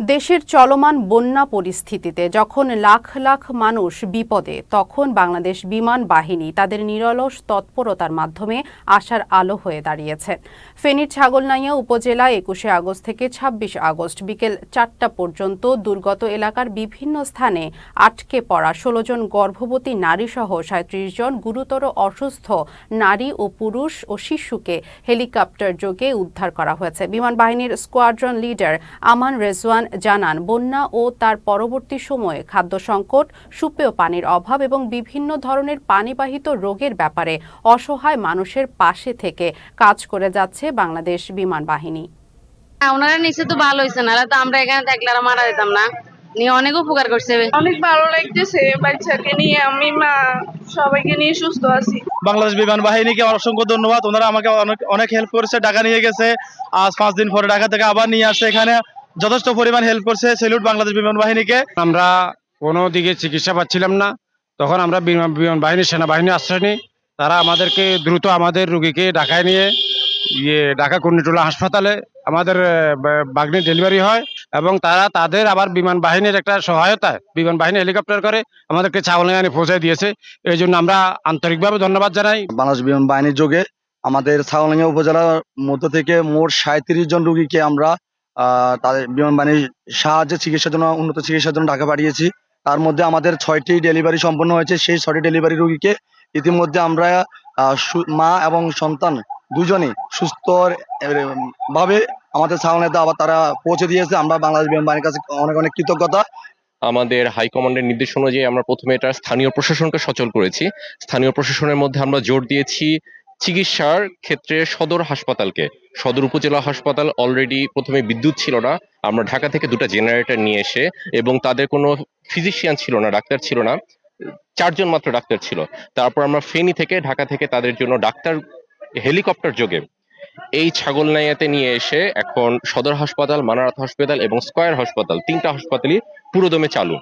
দেশের চলমান বন্যা পরিস্থিতিতে যখন লাখ লাখ মানুষ বিপদে, তখন বাংলাদেশ বিমান বাহিনী তাদের নিরলস তৎপরতার মাধ্যমে আশার আলো হয়ে দাঁড়িয়েছে। ফেনীর ছাগলনাইয়া উপজেলা একুশে আগস্ট থেকে ছাব্বিশ আগস্ট বিকেল চারটা পর্যন্ত দুর্গত এলাকার বিভিন্ন স্থানে আটকে পড়া ষোলো জন গর্ভবতী নারীসহ সাঁত্রিশ জন গুরুতর অসুস্থ নারী ও পুরুষ ও শিশুকে হেলিকপ্টার যোগে উদ্ধার করা হয়েছে। বিমান বাহিনীর স্কোয়াড্রন লিডার আমান রেজওয়ান জানান বন্যা ও তার পরবর্তী সময়ে খাদ্য সংকট সুপেয় পানির অভাব এবং বিভিন্ন ধরনের পানিবাহিত রোগের ব্যাপারে অসহায় মানুষের পাশে থেকে কাজ করে যাচ্ছে বাংলাদেশ বিমান বাহিনী। হ্যাঁ, ওনারা নিচে তো ভালো হয়েছে না তো আমরা এখানে থাকলে আর মারা যেতাম না। নিয়ে অনেক উপকার করছে। অনেক ভালো লাগতেছে বাচ্চাকে নিয়ে আমি মা সবাইকে নিয়ে সুস্থ আছি। বাংলাদেশ বিমান বাহিনীকে অসংখ্য ধন্যবাদ। ওনারা আমাকে অনেক অনেক হেল্প করেছে ঢাকা নিয়ে গেছে। আজ পাঁচ দিন পরে ঢাকা থেকে আবার নিয়ে আসছে এখানে। যথেষ্ট পরিমাণ হেল্প করছে সেলুট বাংলাদেশ বিমান বাহিনীকে। আমরা কোনো দিকে চিকিৎসা পাচ্ছিলাম না। তখন আমরা বিমান বিমান বাহিনী সেনাবাহিনী আশ্রয় নিই। তারা আমাদেরকে দ্রুত আমাদের রুগীকে ঢাকায় নিয়ে ইয়ে ঢাকা কুর্নিটোলা হাসপাতালে আমাদের বাগনি ডেলিভারি হয় এবং তারা তাদের আবার বিমান বাহিনীর একটা সহায়তায় বিমান বাহিনী হেলিকপ্টার করে আমাদেরকে ছাগলনাগানে পৌঁছে দিয়েছে। এই জন্য আমরা আন্তরিকভাবে ধন্যবাদ জানাই। বাংলাদেশ বিমান বাহিনীর যোগে আমাদের ছাগলনাইয়া উপজেলার মধ্য থেকে মোট সাঁত্রিশ জন রুগীকে আমরা তাদের বিমান বাহিনীর সাহায্যে, চিকিৎসার জন্য, উন্নত চিকিৎসার জন্য ঢাকা পাঠিয়েছি। তার মধ্যে আমাদের ছয়টি ডেলিভারি সম্পন্ন হয়েছে। সেই ছয়টি ডেলিভারি রোগীকে ইতিমধ্যে আমরা মা এবং সন্তান দুজনেই সুস্থ ভাবে আমাদের ছাগলনাইতে আবার তারা পৌঁছে দিয়েছে। আমরা বাংলাদেশ বিমান বাহিনীর কাছে অনেক অনেক কৃতজ্ঞতা। আমাদের হাইকমান্ডের নির্দেশ অনুযায়ী আমরা প্রথমে এটা স্থানীয় প্রশাসনকে সচল করেছি। স্থানীয় প্রশাসনের মধ্যে আমরা জোর দিয়েছি চিকিৎসার ক্ষেত্রে সদর হাসপাতালকে। সদর উপজেলা হাসপাতাল অলরেডি প্রথমে বিদ্যুৎ ছিল না। আমরা ঢাকা থেকে দুটো জেনারেটর নিয়ে এসে এবং তাদের কোনো ফিজিশিয়ান ছিল না, ডাক্তার ছিল না। চারজন মাত্র ডাক্তার ছিল। তারপর আমরা ফেনী থেকে, ঢাকা থেকে তাদের জন্য ডাক্তার হেলিকপ্টার যোগে এই ছাগলনাইয়াতে নিয়ে এসে এখন সদর হাসপাতাল, মানারাত হাসপাতাল এবং স্কয়ার হাসপাতাল তিনটা হাসপাতালই পুরোদমে চালু।